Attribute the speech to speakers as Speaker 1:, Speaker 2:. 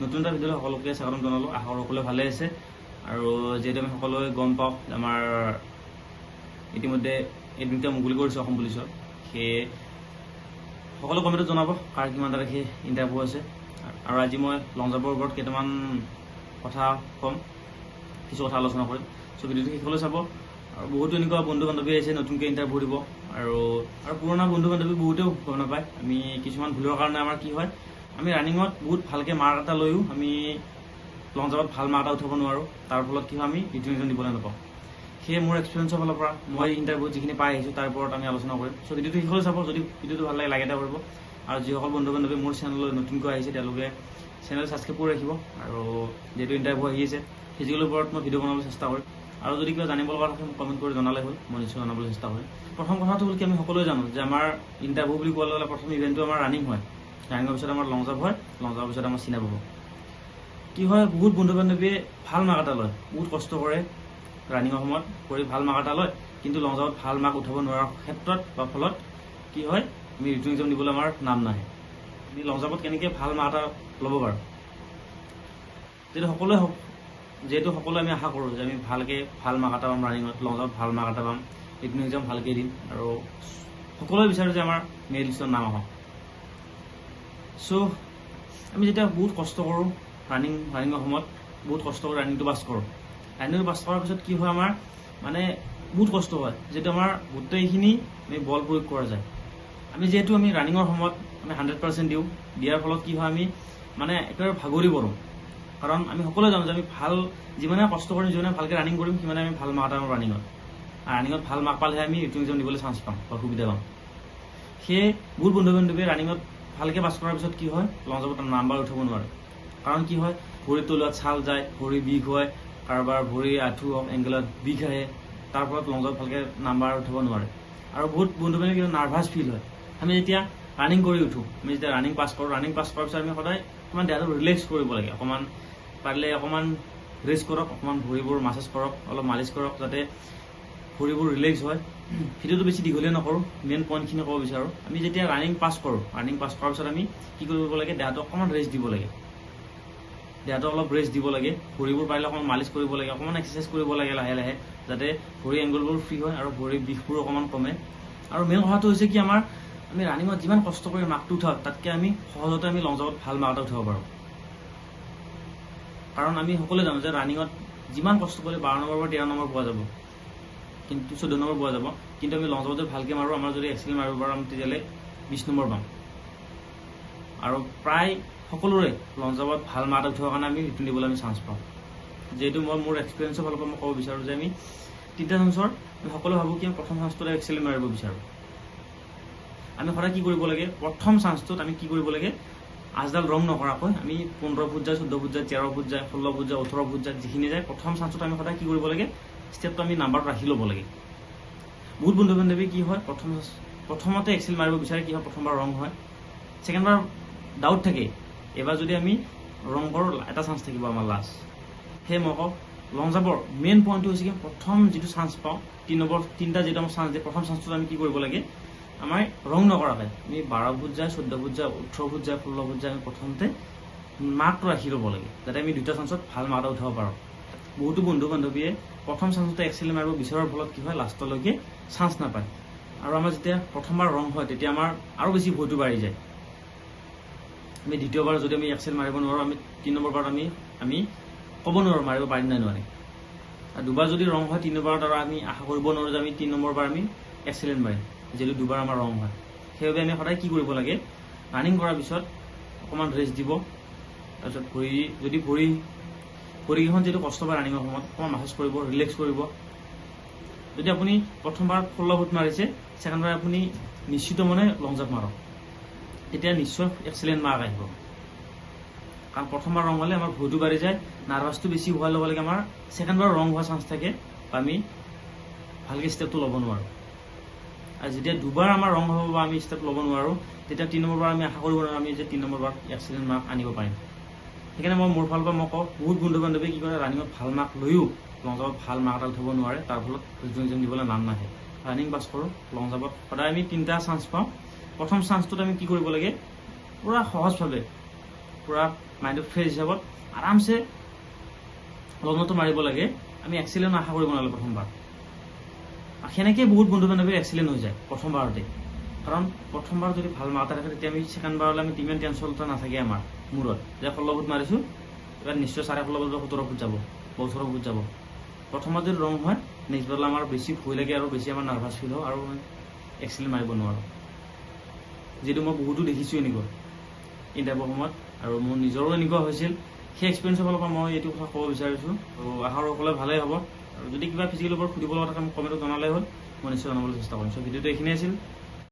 Speaker 1: নতুন এটা ভিডিঅ'লৈ সকলোকে স্বাগতম জনালোঁ। আশা সকলোৱে ভালে আছে। আৰু যিহেতু আমি সকলোৱে গম পাওঁ আমাৰ ইতিমধ্যে এডমিটটা মুকলি কৰিছে অসম পুলিচৰ। সেয়ে সকলো কমেণ্টত জনাব কাৰ কিমান তাৰিখে ইণ্টাৰভিউ আছে। আৰু আজি মই লং জাম্পৰ ওপৰত কেইটামান কথা ক'ম কিছু কথা আলোচনা কৰিম। চ' ভিডিঅ'টো শেষলৈ চাব। আৰু বহুতো এনেকুৱা বন্ধু বান্ধৱী আহিছে নতুনকৈ ইণ্টাৰভিউ দিব। আৰু আৰু পুৰণা বন্ধু বান্ধৱী বহুতেও গম নাপায়। আমি কিছুমান ভুলৰ কাৰণে আমাৰ কি হয় আমি ৰানিঙত বহুত ভালকৈ মাৰ্ক এটা লৈও আমি লং জাম্পত ভাল মাৰ্ক এটা উঠাব নোৱাৰোঁ। তাৰ ফলত কি হয় আমি ৰিটেন দিবলৈ নাপাওঁ। সেয়ে মোৰ এক্সপিৰিয়েঞ্চৰ ফালৰ পৰা মই ইণ্টাৰভিউত যিখিনি পাই আহিছোঁ তাৰ ওপৰত আমি আলোচনা কৰিম। চ' ভিডিঅ'টো শেষলৈ চাব যদি ভিডিঅ'টো ভাল লাগে লাইক এটা কৰিব। আৰু যিসকল বন্ধু বান্ধৱী মোৰ চেনেললৈ নতুনকৈ আহিছে তেওঁলোকে চেনেল ছাবস্ক্ৰাইব কৰি ৰাখিব। আৰু যিহেতু ইণ্টাৰভিউ আহি আছে ফিজিকেলৰ ওপৰত মই ভিডিঅ' বনাবলৈ চেষ্টা কৰিম। আৰু যদি কিবা জানিব লগা থাকে মোক কমেণ্ট কৰি জনালে হ'ল মই নিশ্চয় জনাবলৈ চেষ্টা কৰিম। প্ৰথম কথাটো হ'ল কি আমি সকলোৱে জানো যে আমাৰ ইণ্টাৰভিউ বুলি কোৱাৰ লগে লগে প্ৰথম ইভেণ্টটো আমাৰ ৰানিং হয়। ৰানিঙৰ পিছত আমাৰ লং জাম্প হয় লং জাম্পৰ পিছত আমাৰ চিনাব হ'ব। কি হয় বহুত বন্ধু বান্ধৱীয়ে ভাল মাৰ্ক এটা লয় বহুত কষ্ট কৰে ৰানিঙৰ সময়ত কৰি ভাল মাৰ্ক এটা লয় কিন্তু লং জাম্পত ভাল মাৰ্ক উঠাব নোৱাৰাৰ ক্ষেত্ৰত বা ফলত কি হয় আমি ৰিটাৰ্ণ এক্সাম দিবলৈ আমাৰ নাম নাহে। আমি লং জাম্পত কেনেকৈ ভাল মাৰ্ক এটা ল'ব পাৰোঁ। যিহেতু সকলোৱে যিহেতু সকলোৱে আমি আশা কৰোঁ যে আমি ভালকৈ ভাল মাৰ্ক এটা পাম ৰানিঙত লং জাম্পত ভাল মাৰ্ক এটা পাম ৰিটাৰ্ণ এক্সাম ভালকৈ দিম আৰু সকলোৱে বিচাৰোঁ যে আমাৰ মেৰিট লিষ্টত নাম আহক। চ' আমি যেতিয়া বহুত কষ্ট কৰোঁ ৰানিং ৰানিঙৰ সময়ত বহুত কষ্ট কৰি ৰানিংটো পাছ কৰোঁ। ৰানিংটো পাছ কৰাৰ পিছত কি হয় আমাৰ মানে বহুত কষ্ট হয়। যিহেতু আমাৰ গোটেইখিনি আমি বল প্ৰয়োগ কৰা যায়। আমি যিহেতু আমি ৰানিঙৰ সময়ত আমি হাণ্ড্ৰেড পাৰ্চেণ্ট দিওঁ দিয়াৰ ফলত কি হয় আমি মানে একেবাৰে ভাগৰি পৰোঁ। কাৰণ আমি সকলোৱে জানো যে আমি ভাল যিমানে কষ্ট কৰিম যিমানে ভালকৈ ৰানিং কৰিম সিমানে আমি ভাল মাৰ্ক পাম ৰানিঙত আৰু ৰানিঙত ভাল মাৰ্ক পালেহে আমি ৰিটাৰ্ণ এক্সাম দিবলৈ চান্স পাম বা সুবিধা পাম। সেয়ে বহুত বন্ধু বান্ধৱীয়ে ৰানিঙত ভালকৈ পাছ কৰাৰ পিছত কি হয়? লং জাম্পত নাম্বাৰ উঠাব নোৱাৰে। কাৰণ কি হয়? ভৰিৰ তলুৱাত ছাল যায় ভৰি বিষ হয় কাৰোবাৰ ভৰি আঁঠু হওক এংকেলত বিষ আহে তাৰ ফলত লং জাম্পত ভালকৈ নাম্বাৰ উঠাব নোৱাৰে। আৰু বহুত বন্ধু বান্ধৱী কিন্তু নাৰ্ভাছ ফিল হয়। আমি যেতিয়া ৰানিং কৰি উঠোঁ আমি যেতিয়া ৰানিং পাছ কৰোঁ ৰানিং পাছ কৰাৰ পিছত আমি সদায় অকণমান দেহাটো ৰিলেক্স কৰিব লাগে। অকণমান পাৰিলে অকণমান ৰেষ্ট কৰক অকণমান ভৰিবোৰ মাছাজ কৰক অলপ মালিচ কৰক যাতে ভৰিবোৰ ৰিলেক্স হয়। ভিডিঅ'টো বেছি দীঘলীয়া নকৰোঁ মেইন পইণ্টখিনি ক'ব বিচাৰোঁ। আমি যেতিয়া ৰানিং পাছ কৰোঁ ৰানিং পাছ কৰাৰ পিছত আমি কি কৰিব লাগে দেহাটো অকণমান ৰেষ্ট দিব লাগে। দেহাটো অলপ ৰেষ্ট দিব লাগে ভৰিবোৰ পাৰিলে অকণমান মালিচ কৰিব লাগে অকণমান এক্সাৰচাইজ কৰিব লাগে লাহে লাহে যাতে ভৰি এংগলবোৰ ফ্ৰী হয় আৰু ভৰিৰ বিষবোৰ অকণমান কমে। আৰু মেইন কথাটো হৈছে কি আমাৰ আমি ৰানিঙত যিমান কষ্ট কৰি মাৰ্কটো উঠাওঁ তাতকৈ আমি সহজতে আমি লং জাম্পত ভাল মাৰ্ক এটা উঠাব পাৰোঁ। কাৰণ আমি সকলোৱে জানো যে ৰানিঙত যিমান কষ্ট কৰিলে বাৰ নম্বৰ বা তেৰ নম্বৰ পোৱা যাব। কিন্তু চৈধ্য নম্বৰ পোৱা যাব। কিন্তু আমি লং জাম্পত যদি ভালকৈ মাৰোঁ আমাৰ যদি এক্সেল মাৰিব পাৰোঁ আমি তেতিয়াহ'লে বিছ নম্বৰ পাম। আৰু প্ৰায় সকলোৰে লং জাম্পত ভাল মাৰ্ক উঠাৰ কাৰণে আমি ৰিটাৰ্ণ দিবলৈ আমি চান্স পাওঁ। যিহেতু মই মোৰ এক্সপিৰিয়েঞ্চৰ ফালৰ পৰা মই ক'ব বিচাৰোঁ যে আমি তিনিটা চান্সৰ আমি সকলোৱে ভাবোঁ কি আমি প্ৰথম চান্সটোতে এক্সেল মাৰিব বিচাৰোঁ। আমি সদায় কি কৰিব লাগে প্ৰথম চান্সটোত আমি কি কৰিব লাগে আজডাল ৰং নকৰাকৈ আমি পোন্ধৰ ফুট যায় চৈধ্য ফুট যায় তেৰ ফুট যায় ষোল্ল ফুট যায় ওঠৰ ফুট যায় যিখিনি যায় প্ৰথম চান্সটোত আমি সদায় কি কৰিব লাগে ষ্টেপটো আমি নাম্বাৰটো ৰাখি ল'ব লাগে। বহুত বন্ধু বান্ধৱী কি হয় প্ৰথম প্ৰথমতে এক্সেল মাৰিব বিচাৰে কি হয় প্ৰথমবাৰ ৰং হয়। ছেকেণ্ডবাৰ ডাউট থাকে। এইবাৰ যদি আমি ৰং কৰোঁ এটা চান্স থাকিব আমাৰ লাষ্ট সেয়ে মই কওঁ লং জাম্পৰ মেইন পইণ্টটো হৈছে কি প্ৰথম যিটো চান্স পাওঁ তিনি নম্বৰ তিনিটা যিটো আমাৰ চান্স দিয়ে প্ৰথম চান্সটোত আমি কি কৰিব লাগে আমাৰ ৰং নকৰাকৈ আমি বাৰ ফুট যায় চৈধ্য ফুট যায় ওঠৰ ফুট যায় ষোল্ল ফুট যায় আমি প্ৰথমতে মাৰ্কটো ৰাখি ল'ব লাগে যাতে আমি দুটা চান্সত ভাল মাৰ্ক উঠাব পাৰোঁ। বহুতো বন্ধু বান্ধৱীয়ে প্ৰথম চান্সতে এক্সেল মাৰিব বিচৰাৰ ফলত কি হয় লাষ্টলৈকে চান্স নাপায়। আৰু আমাৰ যেতিয়া প্ৰথমবাৰ ৰং হয় তেতিয়া আমাৰ আৰু বেছি ভয়টো বাঢ়ি যায়। আমি দ্বিতীয়বাৰ যদি আমি এক্সেল মাৰিব নোৱাৰোঁ আমি তিনি নম্বৰ বাৰত আমি আমি ক'ব নোৱাৰোঁ মাৰিব পাৰিম নে নোৱাৰিম। আৰু দুবাৰ যদি ৰং হয় তিনিবাৰত আৰু আমি আশা কৰিব নোৱাৰোঁ যে আমি তিনি নম্বৰ বাৰ আমি এক্সেলেণ্ট মাৰিম যিহেতু দুবাৰ আমাৰ ৰং হয়। সেইবাবে আমি সদায় কি কৰিব লাগে ৰানিং কৰাৰ পিছত অকণমান ৰেষ্ট দিব তাৰপিছত ভৰি যদি ভৰি ভৰিকেইখন যিহেতু পায় ৰানিঙৰ সময়ত অকণমান মাছাজ কৰিব ৰিলেক্স কৰিব। যদি আপুনি প্ৰথমবাৰ ষোল্ল ফুট মাৰিছে ছেকেণ্ডবাৰ আপুনি নিশ্চিত মনে লং জাম্প মাৰক। তেতিয়া নিশ্চয় এক্সেলেণ্ট মাৰ্ক আহিব। কাৰণ প্ৰথমবাৰ ৰং হ'লে আমাৰ ভয়টো বাঢ়ি যায় নাৰ্ভাছটো বেছি হোৱাৰ লগে লগে আমাৰ ছেকেণ্ডবাৰ ৰং হোৱাৰ চান্স থাকে বা আমি ভালকৈ ষ্টেপটো ল'ব নোৱাৰোঁ। আৰু যেতিয়া দুবাৰ আমাৰ ৰং হ'ব বা আমি ষ্টেপ ল'ব নোৱাৰোঁ তেতিয়া তিনি নম্বৰ বাৰ আমি আশা কৰিব নোৱাৰোঁ আমি যে তিনি নম্বৰ বাৰ এক্সেলেণ্ট মাৰ্ক আনিব পাৰিম। সেইকাৰণে মই মোৰ ফালৰ পৰা মই কওঁ বহুত বন্ধু বান্ধৱীয়ে কি কৰে ৰানিঙত ভাল মাৰ্ক লৈও লং জাম্পত ভাল মাৰ্ক এটা উঠাব নোৱাৰে তাৰ ফলত এক্সাম দিবলৈ নাম নাহে। ৰানিং পাছ কৰোঁ লং জাম্পত সদায় আমি তিনিটা চান্স পাওঁ। প্ৰথম চান্সটোত আমি কি কৰিব লাগে পূৰা সহজভাৱে পূৰা মাইণ্ডটো ফ্ৰেছ হিচাপত আৰামছে লগ্নটো মাৰিব লাগে। আমি এক্সিলেণ্ট আশা কৰিব নালাগে প্ৰথমবাৰ। আৰু বহুত বন্ধু বান্ধৱীৰ এক্সিলেণ্ট হৈ যায় প্ৰথমবাৰতে। কাৰণ প্ৰথমবাৰ যদি ভাল মাৰ্ক থাকে তেতিয়া আমি ছেকেণ্ড বাৰলৈ আমি ইমান টেনশ্যন এটা নাথাকে আমাৰ। মূৰত। যে ষোল্ল ফুট মাৰিছোঁ এবাৰ নিশ্চয় চাৰে ষোল্ল ফুট বা সোতৰ ফুট যাব বা ওঠৰ ফুট যাব। প্ৰথমবাৰ যদি ৰং হয় নেক্সট বাৰলৈ আমাৰ বেছি ভয় লাগে আৰু বেছি আমাৰ নাৰ্ভাছ ফিল হয় আৰু এক্সিলেণ্ট মাৰিব নোৱাৰোঁ। যিটো মই বহুতো দেখিছোঁ এনেকুৱা ইণ্টাৰভিউৰ সময়ত। আৰু মোৰ নিজৰো এনেকুৱা হৈছিল সেই এক্সপিৰিয়েঞ্চৰ ফালৰ পৰা মই এইটো কথা ক'ব বিচাৰিছোঁ। আৰু আশা কৰোঁ সকলোৱে ভালেই হ'ব। আৰু যদি কিবা ফিজিকেলৰ ওপৰত সুধিব লগা থাকে মোক কমেণ্টত জনালে হ'ল। মই নিশ্চয় জনাবলৈ চেষ্টা কৰিম। চ' ভিডিঅ'টো এইখিনিয়ে আছিল।